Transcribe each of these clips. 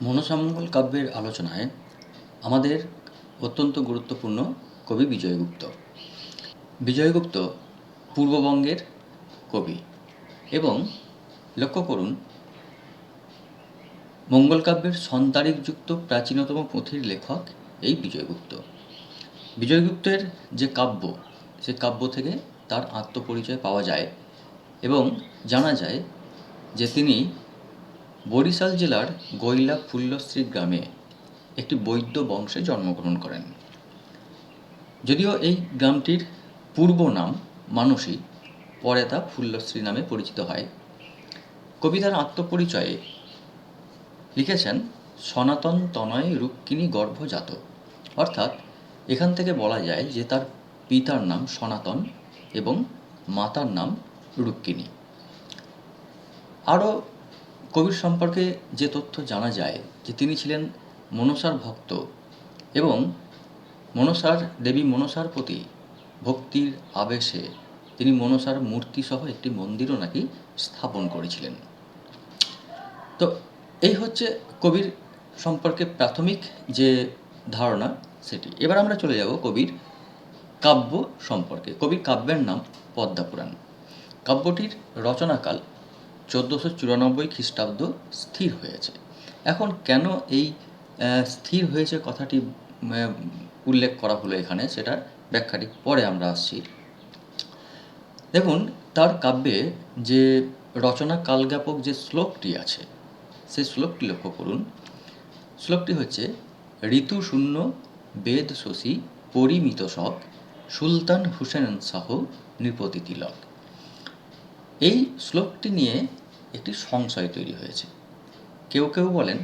মনসামঙ্গল কাব্যের আলোচনায় আমাদের অত্যন্ত গুরুত্বপূর্ণ কবি বিজয়গুপ্ত। বিজয়গুপ্ত পূর্ববঙ্গের কবি এবং লক্ষ্য করুন, মঙ্গল কাব্যের সন্তারিকযুক্ত প্রাচীনতম পুঁথির লেখক এই বিজয়গুপ্ত। বিজয়গুপ্তের যে কাব্য, সে কাব্য থেকে তার আত্মপরিচয় পাওয়া যায় এবং জানা যায় যে তিনি বরিশাল জেলার গৈলা ফুল্লশ্রী গ্রামে একটি বৈদ্য বংশে জন্মগ্রহণ করেন। যদিও এই গ্রামটির পূর্ব নাম মানসী, পরে তা ফুল্লশ্রী নামে পরিচিত হয়। কবিতার আত্মপরিচয়ে লিখেছেন, সনাতন তনয় রুক্মিণী গর্ভজাত। অর্থাৎ এখান থেকে বলা যায় যে তার পিতার নাম সনাতন এবং মাতার নাম রুক্মিণী। আরও কবির সম্পর্কে যে তথ্য জানা যায়, যে তিনি ছিলেন মনসার ভক্ত এবং মনসার, দেবী মনসার প্রতি ভক্তির আবেশে তিনি মনসার মূর্তিসহ একটি মন্দিরও নাকি স্থাপন করেছিলেন। তো এই হচ্ছে কবির সম্পর্কে প্রাথমিক যে ধারণা সেটি। এবার আমরা চলে যাব কবির কাব্য সম্পর্কে। কবির কাব্যের নাম পদ্মাপুরাণ। কাব্যটির রচনাকাল চোদ্দোশো চুরানব্বই খ্রিস্টাব্দ স্থির হয়েছে। এখন কেন এই স্থির হয়েছে কথাটি উল্লেখ করা হলো এখানে, সেটার ব্যাখ্যাটি পরে আমরা আসছি। দেখুন, তার কাব্যে যে রচনা কালজ্ঞাপক যে শ্লোকটি আছে, সেই শ্লোকটি লক্ষ্য করুন। শ্লোকটি হচ্ছে ঋতু শূন্য বেদ শশী পরিমিত শক, সুলতান হুসেন শাহ নৃপতি তিলক। এই শ্লোকটি নিয়ে একটি সংশয় তৈরি হয়েছে। কেউ কেউ বলেন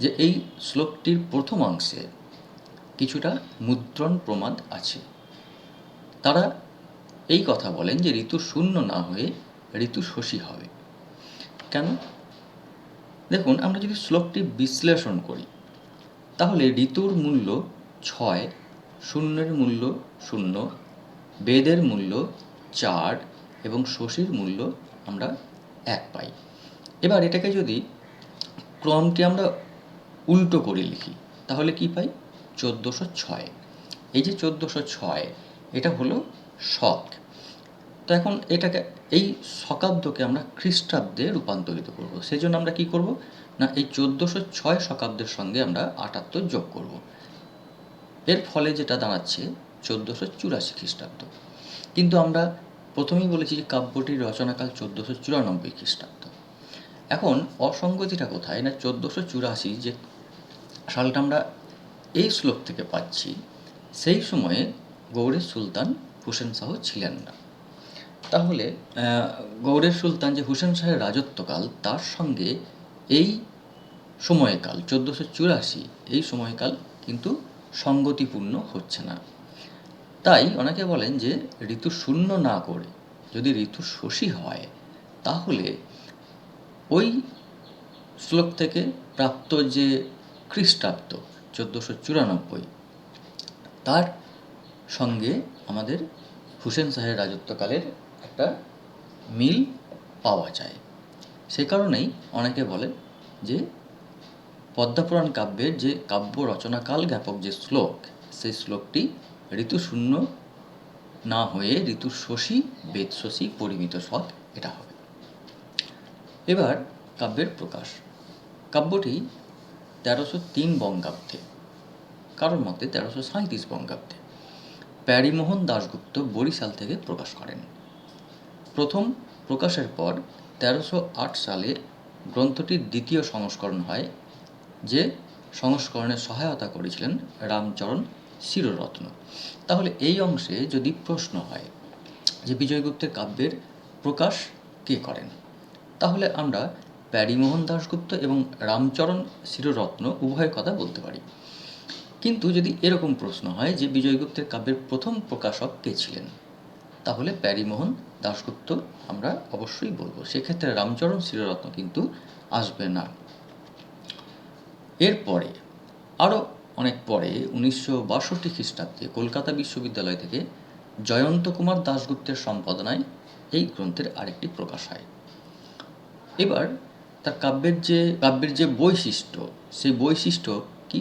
যে এই শ্লোকটির প্রথম অংশে কিছুটা মুদ্রণ প্রমাদ আছে। তারা এই কথা বলেন যে ঋতু শূন্য না হয়ে ঋতু শশী হবে। কেন? দেখুন, আমরা যদি শ্লোকটি বিশ্লেষণ করি, তাহলে ঋতুর মূল্য ছয়, শূন্যের মূল্য শূন্য, বেদের মূল্য চার এবং শশীর মূল্য আমরা এক পাই। এবার এটাকে যদি ক্রমটি আমরা উল্টো করে লিখি, তাহলে কি পাই? চোদ্দোশো ছয়। এই যে চোদ্দোশো ছয়, এটা হলো শক তো এখন এটাকে, এই শকাব্দকে আমরা খ্রিস্টাব্দে রূপান্তরিত করব। সেই জন্য আমরা কি করব? না, এই চোদ্দোশো ছয় শকাব্দের সঙ্গে আমরা আটাত্তর যোগ করব। এর ফলে যেটা দাঁড়াচ্ছে, চোদ্দোশো চুরাশি খ্রিস্টাব্দ। কিন্তু আমরা প্রথমেই বলেছি যে কাব্যটির রচনাকাল চোদ্দোশো চুরানব্বই খ্রিস্টাব্দ। এখন অসঙ্গতিটা কোথায়? না চোদ্দোশো চুরাশি যে সালটা আমরা এই শ্লোক থেকে পাচ্ছি, সেই সময়ে গৌড়ের সুলতান হুসেন শাহ ছিলেন না। তাহলে গৌড়ের সুলতান যে হুসেন শাহের রাজত্বকাল, তার সঙ্গে এই সময়কাল, চোদ্দোশো চুরাশি, এই সময়কাল কিন্তু সঙ্গতিপূর্ণ হচ্ছে না। তাই অনেকে বলেন যে ঋতু শূন্য না করে যদি ঋতু শশী হয়, তাহলে ওই শ্লোক থেকে প্রাপ্ত যে খ্রিস্টাব্দ চোদ্দোশো চুরানব্বই, তার সঙ্গে আমাদের হুসেন শাহের রাজত্বকালের একটা মিল পাওয়া যায়। সে কারণেই অনেকে বলেন যে পদ্মাপুরাণ কাব্যের যে কাব্য রচনাকাল জ্ঞাপক যে শ্লোক, সেই শ্লোকটি ঋতু শূন্য না হয়ে ঋতু শশী বেদ শশী পরিমিত শখ এটা হবে। এবার কাব্যের প্রকাশ। কাব্যটি তেরোশো তিন বঙ্গাব্দে। কারোর মতে তেরোশো সাঁইত্রিশ বঙ্গাব্দে। প্যারিমোহন দাশগুপ্ত বরিশাল থেকে প্রকাশ করেন। প্রথম প্রকাশের পর তেরোশো আট সালে গ্রন্থটির দ্বিতীয় সংস্করণ হয়, যে সংস্করণে সহায়তা করেছিলেন রামচরণ শিররত্ন। তাহলে এই অংশে যদি প্রশ্ন হয় যে বিজয়গুপ্তের কাব্যের প্রকাশ কে করেন? তাহলে আমরা প্যারিমোহন দাশগুপ্ত এবং রামচরণ শিররত্ন উভয়ের কথা বলতে পারি। কিন্তু যদি এরকম প্রশ্ন হয় যে বিজয়গুপ্তের কাব্যের প্রথম প্রকাশক কে ছিলেন, তাহলে প্যারিমোহন দাশগুপ্ত আমরা অবশ্যই বলব। সেক্ষেত্রে রামচরণ শিররত্ন কিন্তু আসবে না। এরপরে আরও অনেক পরে উনিশশো বাষট্টি খ্রিস্টাব্দে কলকাতা বিশ্ববিদ্যালয় থেকে জয়ন্ত কুমার দাশগুপ্তের সম্পাদনায় এই গ্রন্থের আরেকটি প্রকাশ হয়। এবার তার কাব্যের যে কাব্যের যে বৈশিষ্ট্য, সেই বৈশিষ্ট্য কি?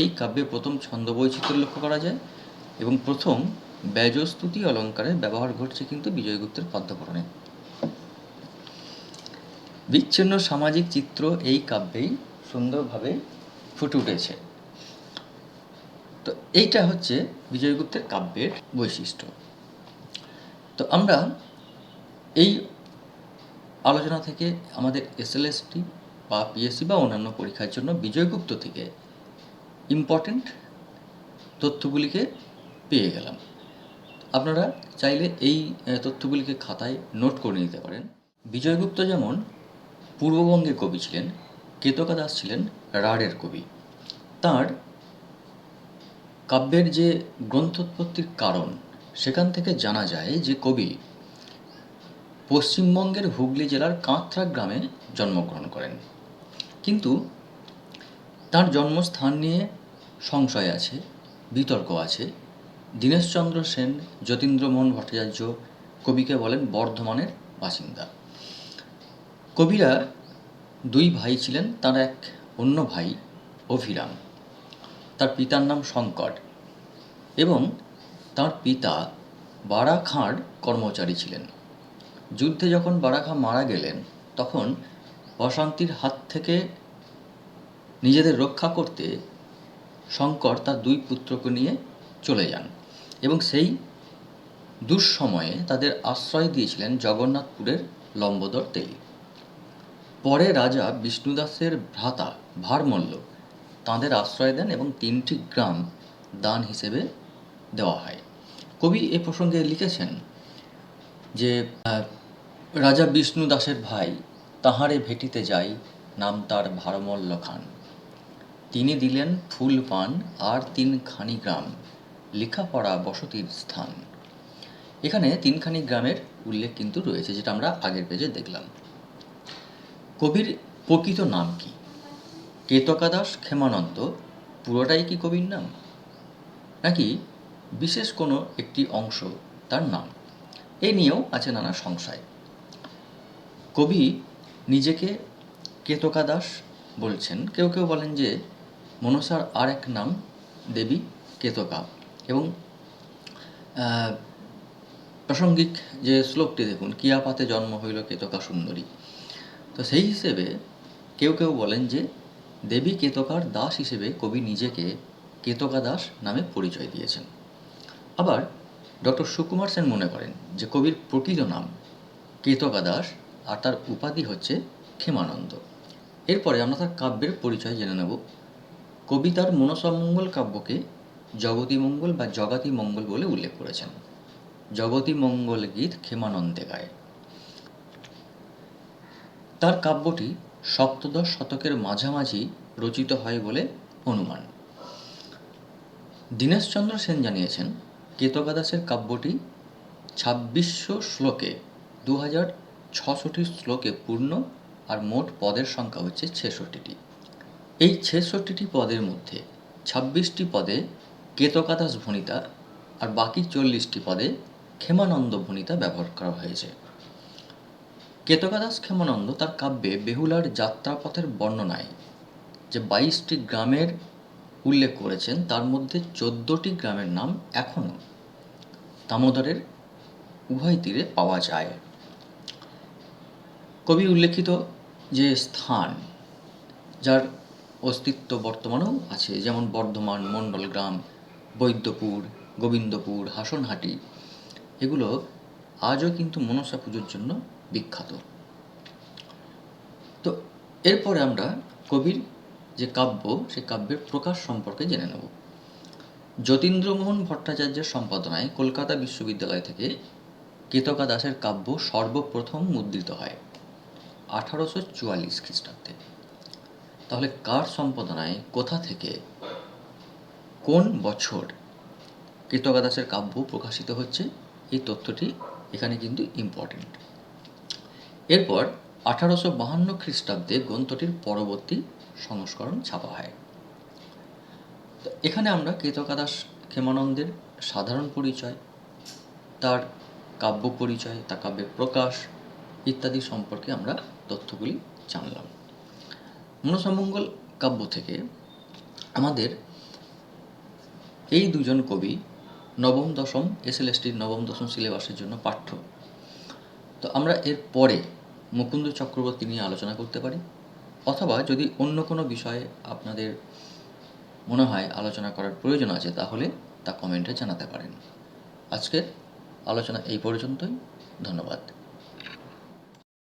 এই কাব্যে প্রথম ছন্দ বৈচিত্র্য লক্ষ্য করা যায় এবং প্রথম ব্যজস্তুতি অলঙ্কারের ব্যবহার ঘটছে কিন্তু বিজয়গুপ্তের পদ্মপুরাণে বিচ্ছিন্ন সামাজিক চিত্র এই কাব্যেই সুন্দরভাবে ফুটে উঠেছে। তো এইটা হচ্ছে বিজয়গুপ্তের কাব্যের বৈশিষ্ট্য। তো আমরা এই আলোচনা থেকে আমাদের এসএলএসটি বা পিএসসি বা অন্যান্য পরীক্ষার জন্য বিজয়গুপ্ত থেকে ইম্পর্টেন্ট তথ্যগুলিকে পেয়ে গেলাম। আপনারা চাইলে এই তথ্যগুলিকে খাতায় নোট করে নিতে পারেন। বিজয়গুপ্ত যেমন পূর্ববঙ্গের কবি ছিলেন, কেতকা দাস ছিলেন রাঢ়ের কবি। তার কাব্যের যে গ্রন্থোৎপত্তির কারণ, সেখান থেকে জানা যায় যে কবি পশ্চিমবঙ্গের হুগলি জেলার কাঁথরা গ্রামে জন্মগ্রহণ করেন। কিন্তু তার জন্মস্থান নিয়ে সংশয় আছে, বিতর্ক আছে। দীনেশচন্দ্র সেন যতীন্দ্রমোহন ভট্টাচার্য কবিকে বলেন বর্ধমানের বাসিন্দা। কবিরা দুই ভাই ছিলেন, তার এক অন্য ভাই অভিরাম। তার পিতার নাম শঙ্কর এবং তার পিতা বাড়া খাঁর কর্মচারী ছিলেন। যুদ্ধে যখন বাড়া খাঁ মারা গেলেন, তখন অশান্তির হাত থেকে নিজেদের রক্ষা করতে শঙ্কর তার দুই পুত্রকে নিয়ে চলে যান এবং সেই দুঃসময়ে তাদের আশ্রয় দিয়েছিলেন জগন্নাথপুরের লম্বোদর তেলি। পরে রাজা বিষ্ণুদাসের ভ্রাতা ভারমল্ল তাঁদের আশ্রয় দেন এবং তিনটি গ্রাম দান হিসেবে দেওয়া হয়। কবি এ প্রসঙ্গে লিখেছেন যে রাজা বিষ্ণু দাসের ভাই, তাহারে ভেটিতে যাই, নাম তার ভারমল্ল খান। তিনি দিলেন ফুল পান আর তিনখানি গ্রাম, লেখাপড়া বসতির স্থান। এখানে তিনখানি গ্রামের উল্লেখ কিন্তু রয়েছে, যেটা আমরা আগের পেজে দেখলাম। কবির প্রকৃত নাম কি? কেতকাদাস ক্ষেমানন্দ, পুরোটাই কি কবির নাম? নাকি বিশেষ কোনো একটি অংশ তার নাম? এ নিয়েও আছে নানা সংশয়। কবি নিজেকে কেতকা দাস বলছেন। কেউ কেউ বলেন যে মনসার আর এক নাম দেবী কেতকা এবং প্রাসঙ্গিক যে শ্লোকটি দেখুন, কিয়াপাতে জন্ম হইল কেতকা সুন্দরী। তো সেই হিসেবে কেউ কেউ বলেন যে দেবী কেতকার দাস হিসেবে কবি নিজেকে কেতকা দাস নামে পরিচয় দিয়েছেন। আবার ডক্টর সুকুমার সেন মনে করেন যে কবির প্রকৃত নাম কেতকা দাস আর তার উপাধি হচ্ছে ক্ষেমানন্দ। এরপরে আমরা তার কাব্যের পরিচয় জেনে নেব। কবি তার মনসামঙ্গল কাব্যকে জগতী মঙ্গল বা জগাতি মঙ্গল বলে উল্লেখ করেছেন। জগতী মঙ্গল গীত ক্ষেমানন্দে গায়। তার কাব্যটি সপ্তদশ শতকের মাঝামাঝি রচিত হয় বলে অনুমান। দীনেশচন্দ্র সেন জানিয়েছেন কেতকাদাসের কাব্যটি ছাব্বিশশো শ্লোকে দু হাজার ছশোটি শ্লোকে পূর্ণ আর মোট পদের সংখ্যা হচ্ছে ছেষট্টিটি। এই ছেষট্টিটি পদের মধ্যে ছাব্বিশটি পদে কেতকাদাস ভণিতা আর বাকি চল্লিশটি পদে ক্ষেমানন্দ ভণিতা ব্যবহার করা হয়েছে। কেতকাদাস ক্ষেমানন্দ তার কাব্যে বেহুলার যাত্রাপথের বর্ণনায় যে বাইশটি গ্রামের উল্লেখ করেছেন, তার মধ্যে চোদ্দটি গ্রামের নাম এখনও দামোদরের উভয় তীরে পাওয়া যায়। কবি উল্লেখিত যে স্থান, যার অস্তিত্ব বর্তমানেও আছে, যেমন বর্ধমান মণ্ডলগ্রাম বৈদ্যপুর, গোবিন্দপুর, হাসনহাটি, এগুলো আজও কিন্তু মনসা পুজোর জন্য বিখ্যাত। তো এরপরে আমরা কবির যে কাব্য, সে কাব্যের প্রকাশ সম্পর্কে জেনে নেব। যতীন্দ্রমোহন ভট্টাচার্যের সম্পাদনায় কলকাতা বিশ্ববিদ্যালয় থেকে কেতকা দাসের কাব্য সর্বপ্রথম মুদ্রিত হয় আঠারোশো চুয়াল্লিশ খ্রিস্টাব্দে। তাহলে কার সম্পাদনায়, কোথা থেকে, কোন বছর কেতকা দাসের কাব্য প্রকাশিত হচ্ছে, এই তথ্যটি এখানে কিন্তু ইম্পর্টেন্ট এরপর আঠারোশো বাহান্ন খ্রিস্টাব্দে গ্রন্থটির পরবর্তী সংস্করণ ছাপা হয়। এখানে আমরা কেতকাদাস ক্ষেমানন্দের সাধারণ পরিচয়, তার কাব্য পরিচয়, তার কাব্যের প্রকাশ ইত্যাদি সম্পর্কে আমরা তথ্যগুলি জানলাম। মনসামঙ্গল কাব্য থেকে আমাদের এই দুজন কবি নবম দশম, এসএলএসটির নবম দশম সিলেবাসের জন্য পাঠ্য। তো আমরা এর পরে মুকুন্দ চক্রবর্তী নিয়ে আলোচনা করতে পারি, অথবা যদি অন্য কোনো বিষয়ে আপনাদের মনে হয় আলোচনা করার প্রয়োজন আছে, তাহলে তা কমেন্টে জানাতে পারেন। আজকের আলোচনা এই পর্যন্তই, ধন্যবাদ।